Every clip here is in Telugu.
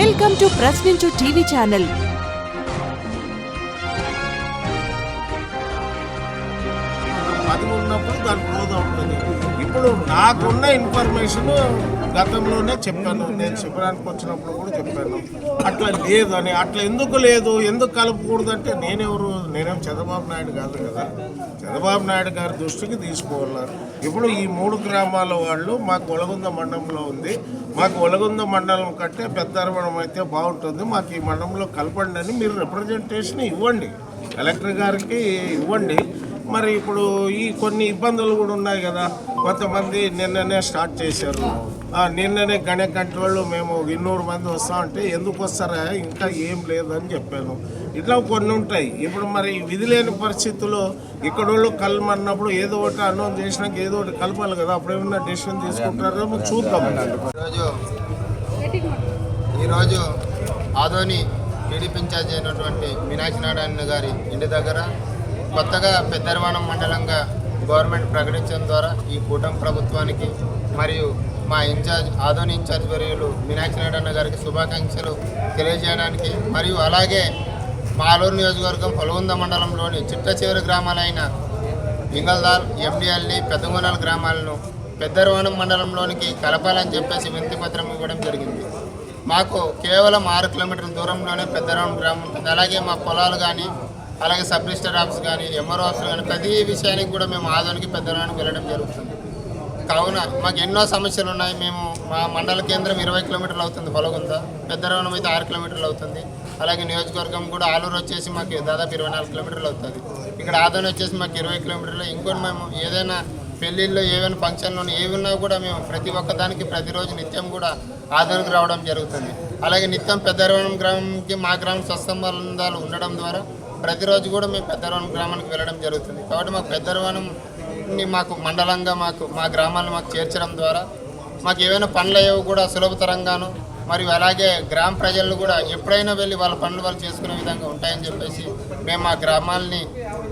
Welcome to Prashninchu TV channel అది ఉన్నప్పుడు దాని క్లోజ్ ఇప్పుడు నాకున్న ఇన్ఫర్మేషన్ గతంలోనే చెప్పాను నేను శిబిరానికి వచ్చినప్పుడు కూడా చెప్పాను. అట్లా లేదు అని అట్లా ఎందుకు లేదు ఎందుకు కలపకూడదు అంటే నేనెవరు నేనేం చంద్రబాబు నాయుడు కాదు కదా. చంద్రబాబు నాయుడు గారి దృష్టికి తీసుకోవాలి ఇప్పుడు ఈ మూడు గ్రామాల వాళ్ళు మాకు ఒలగుంద మండలంలో ఉంది. మాకు ఒలగుంద మండలం కంటే పెద్దరవడం అయితే బాగుంటుంది. మాకు ఈ మండలంలో కలపండి అని మీరు రిప్రజెంటేషన్ ఇవ్వండి. కలెక్టర్ గారికి ఇవ్వండి. మరి ఇప్పుడు ఈ కొన్ని ఇబ్బందులు కూడా ఉన్నాయి కదా. కొంతమంది నిన్ననే స్టార్ట్ చేశారు. నిన్ననే గణే కంట్రోల్ మేము ఇన్నూరు మంది వస్తామంటే ఎందుకు వస్తారా? ఇంకా ఏం లేదని చెప్పాను. ఇట్లా కొన్ని ఉంటాయి. ఇప్పుడు మరి విధి లేని పరిస్థితుల్లో ఇక్కడ వాళ్ళు కలమన్నప్పుడు ఏదో ఒకటి అనౌన్స్ చేసినాక ఏదో ఒకటి కలపాలి కదా. అప్పుడు ఏమన్నా డెసిషన్ తీసుకుంటారో చూద్దాం. ఈరోజు ఈరోజు ఆదోని టీడీపీ ఇన్ఛార్జ్ అయినటువంటి మీనాక్షి నారాయణ గారి ఇంటి దగ్గర కొత్తగా పెద్దరవాణం మండలంగా గవర్నమెంట్ ప్రకటించడం ద్వారా ఈ కూటమి ప్రభుత్వానికి మరియు మా ఇన్ఛార్జ్ ఆదోని ఇన్ఛార్జ్ వర్యులు మీనాక్షి నారాయణ గారికి శుభాకాంక్షలు తెలియజేయడానికి మరియు అలాగే మాలూరు నియోజకవర్గం పొలగుంద మండలంలోని చిట్ట చివరి గ్రామాలైన ఇంగల్దాల్ ఎండిఎల్లి పెద్దగొనాల గ్రామాలను పెద్దరవనం మండలంలోనికి కలపాలని చెప్పేసి వినతి పత్రం ఇవ్వడం జరిగింది. మాకు కేవలం ఆరు కిలోమీటర్ల దూరంలోనే పెద్దరవనం గ్రామం ఉంటుంది. అలాగే మా పొలాలు కానీ అలాగే సబ్ రిజిస్టర్ ఆఫీస్ కానీ ఎంఆర్ఓ ఆఫీస్ కానీ ప్రతి విషయానికి కూడా మేము ఆదోనికి పెద్దరవనానికి వెళ్ళడం జరుగుతుంది. కావున మాకు ఎన్నో సమస్యలు ఉన్నాయి. మేము మా మండల కేంద్రం ఇరవై కిలోమీటర్లు అవుతుంది పొలగుంత పెద్దరవనం అయితే ఆరు కిలోమీటర్లు అవుతుంది. అలాగే నియోజకవర్గం కూడా ఆలూరు వచ్చేసి మాకు దాదాపు ఇరవై నాలుగు కిలోమీటర్లు అవుతుంది. ఇక్కడ ఆదోని వచ్చేసి మాకు ఇరవై కిలోమీటర్లు. ఇంకోటి మేము ఏదైనా పెళ్ళిళ్ళు ఏవైనా ఫంక్షన్లు ఏమున్నా కూడా మేము ప్రతి ఒక్క దానికి ప్రతిరోజు నిత్యం కూడా ఆదోనికి రావడం జరుగుతుంది. అలాగే నిత్యం పెద్దరవనం గ్రామంకి మా గ్రామం స్వస్థంబంధాలు ఉండడం ద్వారా ప్రతిరోజు కూడా మేము పెద్దరవనం గ్రామానికి వెళ్ళడం జరుగుతుంది. కాబట్టి మాకు పెద్దరవనంని మాకు మండలంగా మాకు మా గ్రామాలను మాకు చేర్చడం ద్వారా మాకు ఏవైనా పనులు అయ్యేవి కూడా సులభతరంగాను మరియు అలాగే గ్రామ ప్రజలు కూడా ఎప్పుడైనా వెళ్ళి వాళ్ళ పనులు వాళ్ళు చేసుకునే విధంగా ఉంటాయని చెప్పేసి మేము మా గ్రామాలని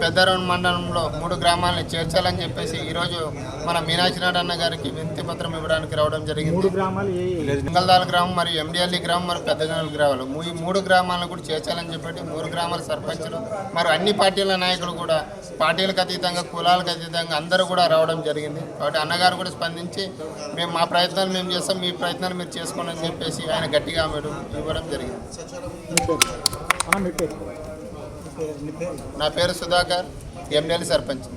పెద్దరవన్ మండలంలో మూడు గ్రామాలని చేర్చాలని చెప్పేసి ఈరోజు మన మీనాక్షి నాయుడు అన్న గారికి వినతి పత్రం ఇవ్వడానికి రావడం జరిగింది. మంగళదాల గ్రామం మరియు ఎండిఎల్ఈ గ్రామం మరియు పెద్దగనల్ గ్రామాలు. ఈ మూడు గ్రామాలను కూడా చేర్చాలని చెప్పి మూడు గ్రామాల సర్పంచులు మరియు అన్ని పార్టీల నాయకులు కూడా పార్టీలకు అతీతంగా కులాలకు అతీతంగా అందరూ కూడా రావడం జరిగింది. కాబట్టి అన్నగారు కూడా స్పందించి మేము మా ప్రయత్నాలు మేము చేస్తాం మీ ప్రయత్నాలు మీరు చేసుకోండి అని చెప్పేసి ఆయన గట్టిగా ఆమెడు ఇవ్వడం జరిగింది. నా పేరు సుధాకర్ ఎండిఎల్ సర్పంచ్.